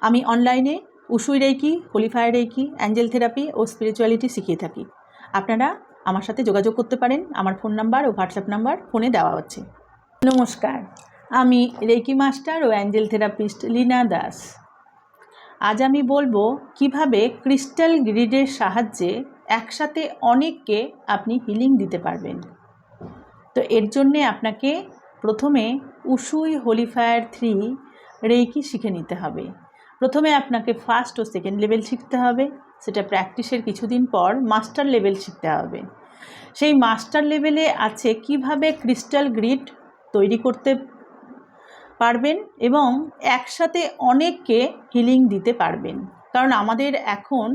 আমি অনলাইনে Usui reiki holy fire reiki angel therapy ও spirituality শিখিয়ে থাকি। আপনারা আমার সাথে যোগাযোগ করতে পারেন। আমার ফোন নাম্বার ও হোয়াটসঅ্যাপ নাম্বার ফোনে দেওয়া হচ্ছে। নমস্কার। আমি রেকি মাস্টার ও অ্যাঞ্জেল থেরাপিস্ট লীনা দাস। আজ আমি বলব কীভাবে ক্রিস্টাল গ্রিডের সাহায্যে একসাথে অনেককে আপনি হিলিং দিতে পারবেন। তো এর জন্যে আপনাকে প্রথমে উসুই, হোলিফায়ার থ্রি রেকি শিখে নিতে হবে। প্রথমে আপনাকে ফার্স্ট ও সেকেন্ড লেভেল শিখতে হবে। সেটা প্র্যাকটিসের কিছুদিন পর মাস্টার লেভেল শিখতে হবে। সেই মাস্টার লেভেলে আছে কীভাবে ক্রিস্টাল গ্রিড তৈরি করতে পারবেন এবং একসাথে অনেককে হিলিং দিতে পারবেন। কারণ আমাদের এখন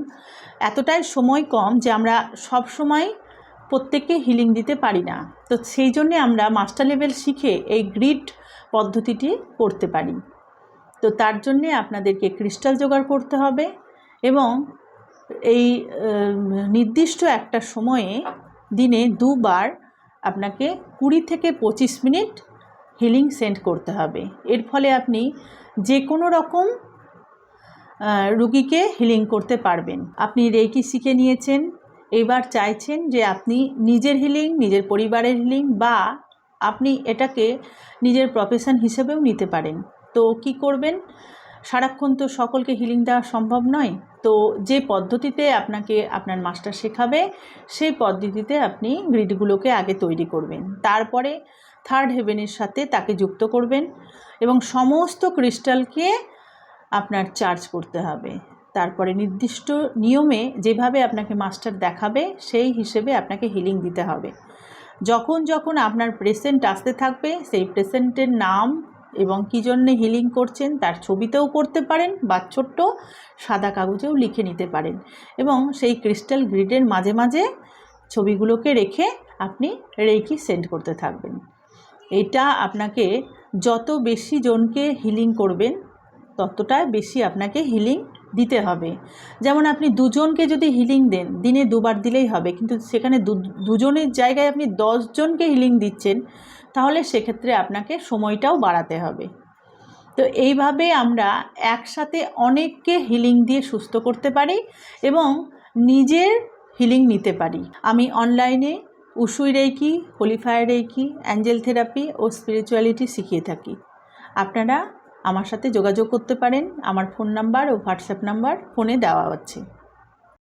এতটাই সময় কম যে আমরা সব সময় প্রত্যেককে হিলিং দিতে পারি না। তো সেই জন্যে আমরা মাস্টার লেভেল শিখে এই গ্রিড পদ্ধতিটি করতে পারি। তো তার জন্যে আপনাদেরকে ক্রিস্টাল জোগাড় করতে হবে এবং এই নির্দিষ্ট একটা সময়ে দিনে দুবার আপনাকে কুড়ি থেকে পঁচিশ মিনিট হিলিং সেন্ড করতে হবে। এর ফলে আপনি যে কোনো রকম রুগীকে হিলিং করতে পারবেন। আপনি রেকি শিখে নিয়েছেন, এবার চাইছেন যে আপনি নিজের হিলিং, নিজের পরিবারের হিলিং বা আপনি এটাকে নিজের প্রফেশন হিসেবেও নিতে পারেন। তো কি করবেন? সারাক্ষণ তো সকলকে হিলিং দেওয়া সম্ভব নয়। তো যে পদ্ধতিতে আপনাকে আপনার মাস্টার শেখাবে, সেই পদ্ধতিতে আপনি গ্রিডগুলোকে আগে তৈরি করবেন। তারপরে থার্ড হেভেনের সাথে তাকে যুক্ত করবেন এবং সমস্ত ক্রিস্টালকে আপনার চার্জ করতে হবে। তারপরে নির্দিষ্ট নিয়মে যেভাবে আপনাকে মাস্টার দেখাবে, সেই হিসেবে আপনাকে হিলিং দিতে হবে। যখন যখন আপনার প্রেসেন্ট আসতে থাকবে, সেই প্রেসেন্টের নাম এবং কী জন্যে হিলিং করছেন তার ছবিতেও করতে পারেন বা ছোট্ট সাদা কাগজেও লিখে নিতে পারেন। এবং সেই ক্রিস্টাল গ্রিডের মাঝে মাঝে ছবিগুলোকে রেখে আপনি রেকি সেন্ড করতে থাকবেন। এটা আপনাকে যত বেশি জনকে হিলিং করবেন ততটা বেশি আপনাকে হিলিং দিতে হবে। যেমন আপনি দুজনকে যদি হিলিং দেন, দিনে দুবার দিলেই হবে, কিন্তু সেখানে দুজনের জায়গায় আপনি দশজনকে হিলিং দিচ্ছেন তাহলে সেক্ষেত্রে আপনাকে সময়টাও বাড়াতে হবে। তো এইভাবে আমরা একসাথে অনেককে হিলিং দিয়ে সুস্থ করতে পারি এবং নিজের হিলিং নিতে পারি। আমি অনলাইনে Usui reiki holy fire reiki angel therapy ও স্পিরিচুয়ালিটি শিখিয়ে থাকি। আপনারা আমার সাথে যোগাযোগ করতে পারেন। আমার ফোন নাম্বার ও হোয়াটসঅ্যাপ নাম্বার ফোনে দেওয়া হচ্ছে।